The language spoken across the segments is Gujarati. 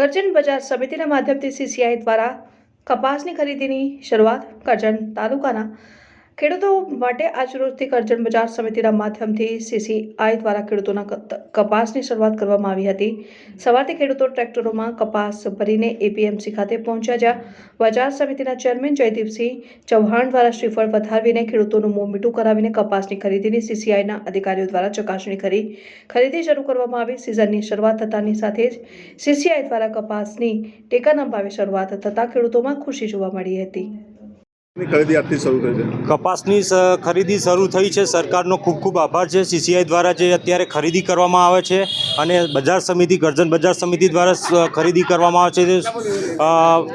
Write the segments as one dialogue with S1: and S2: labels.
S1: કરજણ બજાર સમિતિના માધ્યમથી સીસીઆઈ દ્વારા કપાસની ખરીદીની શરૂઆત કરજણ તાલુકાના ખેડૂતો માટે આજરોજથી કરજણ બજાર સમિતિના માધ્યમથી સીસીઆઈ દ્વારા ખેડૂતોના કપાસની શરૂઆત કરવામાં આવી હતી. સવારથી ખેડૂતો ટ્રેક્ટરોમાં કપાસ ભરીને એપીએમસી ખાતે પહોંચ્યા જ્યાં બજાર સમિતિના ચેરમેન જયદીપસિંહ ચૌહાણ દ્વારા શ્રીફળ વધાવીને ખેડૂતોનું મોં મીઠું કરાવીને કપાસની ખરીદીની સીસીઆઈના અધિકારીઓ દ્વારા ચકાસણી કરી. ખરીદી શરૂ કરવામાં આવી. સિઝનની શરૂઆત થતાની સાથે જ સીસીઆઈ દ્વારા કપાસની ટેકાના ભાવે શરૂઆત થતાં ખેડૂતોમાં ખુશી જોવા મળી હતી.
S2: ખરીદી આજથી શરૂ થઈ છે?
S3: કપાસની સ- ખરીદી શરૂ થઈ છે. સરકારનો ખૂબ ખૂબ આભાર છે. સીસીઆઈ દ્વારા જે અત્યારે ખરીદી કરવામાં આવે છે અને બજાર સમિતિ ગર્જન બજાર સમિતિ દ્વારા ખરીદી કરવામાં આવે છે. તે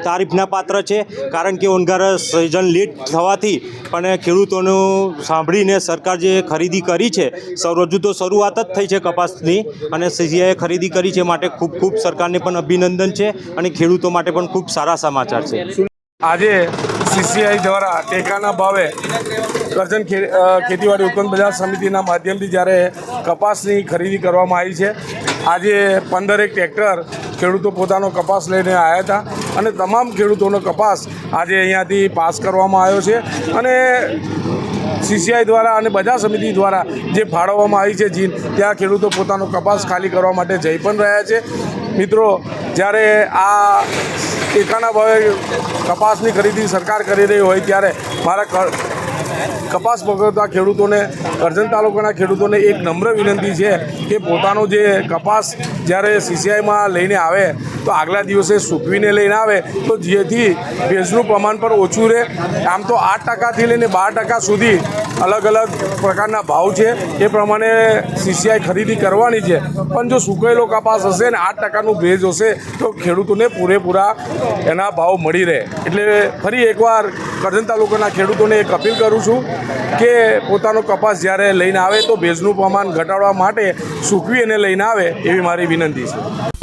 S3: તારીફના પાત્ર છે. કારણ કે ઓનગાર સિઝન લેટ થવાથી પણ ખેડૂતોનું સાંભળીને સરકાર જે ખરીદી કરી છે સૌ હજુ તો શરૂઆત જ થઈ છે કપાસની અને સીસીઆઈએ ખરીદી કરી છે માટે ખૂબ ખૂબ સરકારને પણ અભિનંદન છે અને ખેડૂતો માટે પણ ખૂબ સારા સમાચાર છે.
S4: આજે સીસીઆઈ દ્વારા ટેકાના ભાવે કરજણ ખેતીવાડી ઉત્પન્ન બજાર સમિતિના માધ્યમથી જ્યારે કપાસની ખરીદી કરવામાં આવી છે, આજે પંદરેક ટ્રેક્ટર ખેડૂતો પોતાનો કપાસ લઈને આવ્યા હતા અને તમામ ખેડૂતોનો કપાસ આજે અહીંયાથી પાસ કરવામાં આવ્યો છે અને સીસીઆઈ દ્વારા અને બજાર સમિતિ દ્વારા જે ફાળવવામાં આવી છે જીન, ત્યાં ખેડૂતો પોતાનો કપાસ ખાલી કરવા માટે જઈ પણ રહ્યા છે. મિત્રો, જ્યારે આ ટેકાના ભાવે કપાસની ખરીદી સરકાર કરી રહી હોય ત્યારે મારા કપાસ પકડતા ખેડૂતોને, કરજણ તાલુકાના ખેડૂતોને એક નમ્ર વિનંતી છે કે પોતાનો જે કપાસ જ્યારે સીસીઆઈમાં લઈને આવે, તો આગલા દિવસે સૂકવીને લઈને આવે, તો જેથી ભેજનું પ્રમાણ પણ ઓછું રહે. આમ તો આઠ ટકાથી લઈને બાર ટકા સુધી અલગ અલગ પ્રકારના ભાવ છે. એ પ્રમાણે સીસીઆઈ ખરીદી કરવાની છે. પણ જો સુકાયેલો કપાસ હશે ને આઠ ટકાનું ભેજ હશે, તો ખેડૂતોને પૂરેપૂરા એના ભાવ મળી રહે. એટલે ફરી એકવાર કરજણ તાલુકાના ખેડૂતોને એક અપીલ કરું છું કે પોતાનો કપાસ જ્યારે લઈને આવે તો ભેજનું પ્રમાણ ઘટાડવા માટે સૂકવી અને લઈને આવે એવી મારી વિનંતી છે.